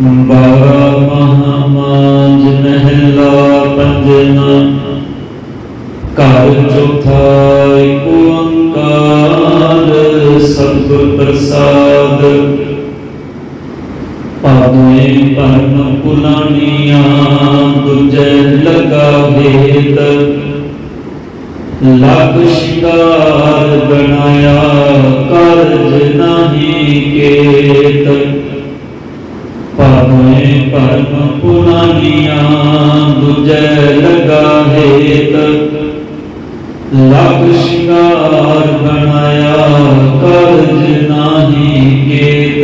ਬਾਰਾ ਮਹਾਮਾਜ ਮਹਿਲਾ ਪੰਜਵਾ ਘਰ ਚੌਥਾ ਏਕ ਓੰਕਾਰ ਸਤਿਗੁਰ ਪ੍ਰਸਾਦ ਪਾਵੇਂ ਪਰਮ ਪੁਲਾਨੀਆਂ ਤੁਝੇ ਲਗਾ ਭੇਤ ਲਗ ਸ਼ਿੰਗਾਰ ਬਣਾਇਆ हमें कर्म पुरानिया गुजर लगा है लख शिकार बनाया कर्ज नाही केत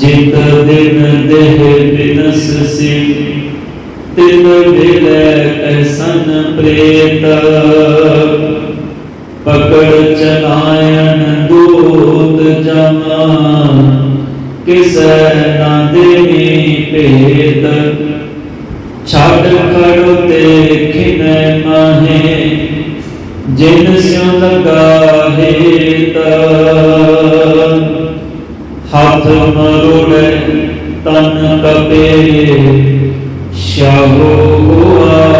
जित दिन देह बिनस सिंह तिन बिल ऐसन प्रेत पकड़ ਕਿਸੈ ਨਾ ਦੇਵੀ ਭੇਤ ਛੱਡ ਖੜੋ ਤੇ ਖਿਨੈ ਮਾਹੇ ਜਿਨ ਸਿਉ ਲਗਾ ਹੇਤ ਹੱਥ ਮਰੋੜੇ ਤਨ ਕਪੇ, ਸ਼ਾਹੋ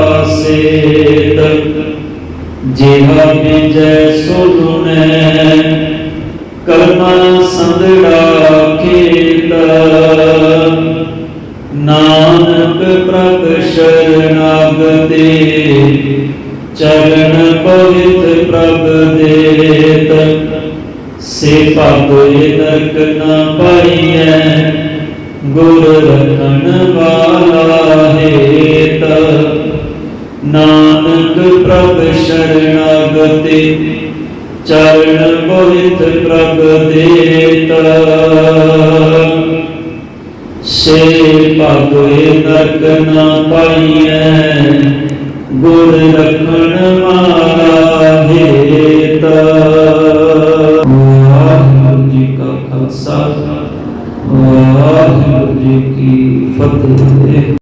ਆਸੇਤ ਜਿਹਾ ਬਿਜੈ ਸੁਨੈ ਕਰਮਾ ਸੰਦੜਾ ਸ਼ਰਨਾਗਤੇ ਚਰਨ ਪਵਿੱਤ ਪ੍ਰਭ ਦੇਤ ਸੇ ਭਾਗੋਏ ਨਰਕ ਨਾ ਪਾਈਐ, ਗੁਰ ਰਖਣ ਵਾਲਾ ਹੇਤ। ਨਾਨਕ ਪ੍ਰਭ ਸ਼ਰਨਾਗਤੇ ਚਰਨ ਪਵਿੱਤ ਪ੍ਰਭ ਦੇਤ ਸੇ ਭਾਗੋਏ ਨਰਕ ਨਾ ਪਾਈਐ, ਗੁਰ ਰਖਣ ਵਾਲਾ ਹੇਤ। ਵਾਹਿਗੁਰੂ ਜੀ ਕਾ ਖਾਲਸਾ, ਵਾਹਿਗੁਰੂ ਜੀ ਕੀ ਫਤਿਹ।